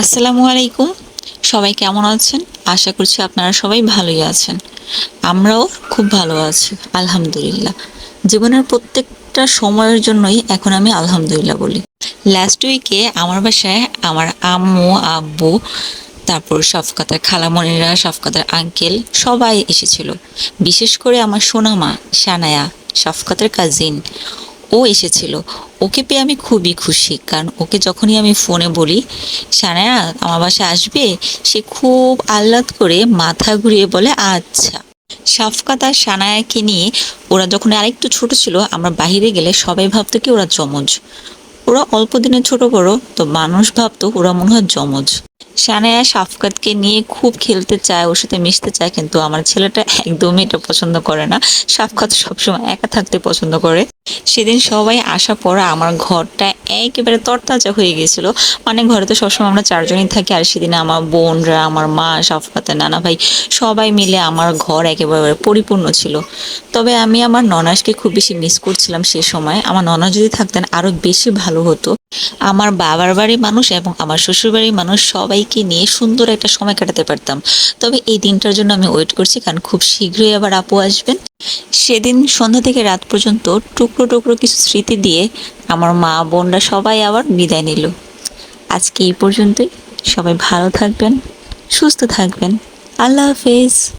আসসালামু আলাইকুম। সবাই কেমন আছেন? আশা করছি আপনারা সবাই ভালোই আছেন। আমরাও খুব ভালো আছি, আলহামদুলিল্লাহ। জীবনের প্রত্যেকটা সময়ের জন্যই এখন আমি আলহামদুলিল্লাহ বলি। লাস্ট উইকে আমার বাসায় আমার আম্মু, আব্বু, তারপর শফকাতের খালামণিরা, শফকাতের আঙ্কেল সবাই এসেছিল। বিশেষ করে আমার সোনামা, সানায়া, শফকাতের কাজিন ও এসেছিল। ওকে পেয়ে আমি খুবই খুশি, কারণ ওকে যখনই আমি ফোনে বলি, সানায়া, আমার বাসায় আসবে? সে খুব আহ্লাদ করে মাথা ঘুরিয়ে বলে আচ্ছা। সাফকাত আর সানায়াকে নিয়ে ওরা যখন আরেকটু ছোট ছিল, আমরা বাইরে গেলে সবাই ভাবতো কি ওরা জমজ ওরা অল্প দিনের ছোট বড়, তো মানুষ ভাবতো ওরা মনে হয় জমজ সানায়া সাফকাতকে নিয়ে খুব খেলতে চায়, ওর সাথে মিশতে চায়, কিন্তু আমার ছেলেটা একদমই এটা পছন্দ করে না। সাফকাত সবসময় একা থাকতে পছন্দ করে। সেদিন সবাই আসার পর আমার ঘরটা একেবারে তরতাজা হয়ে গেছিল মানে ঘরে তো সবসময় আমরা চারজনই থাকি আর সেদিন আমার বোনরা, আমার মা সাফকাতের নানা ভাই সবাই মিলে আমার ঘর একেবারে পরিপূর্ণ ছিল। তবে আমি আমার ননাসকে খুব বেশি মিস করছিলাম সে সময়। আমার ননা যদি থাকতেন আরও বেশি ভালো হতো। আমার বাবার বাড়ির মানুষ এবং আমার শ্বশুর বাড়ির মানুষ সবাইকে নিয়ে সুন্দর একটা সময় কাটাতে পারতাম। তবে এই দিনটার জন্য আমি ওয়েট করছি কারণ খুব শীঘ্রই আবার আপু আসবেন। সেদিন সন্ধ্যা থেকে রাত পর্যন্ত টুকরো টুকরো কিছু স্মৃতি দিয়ে আমার মা, বোনরা সবাই আবার বিদায় নিল। আজকে এই পর্যন্তই। সবাই ভালো থাকবেন, সুস্থ থাকবেন। আল্লাহ হাফেজ।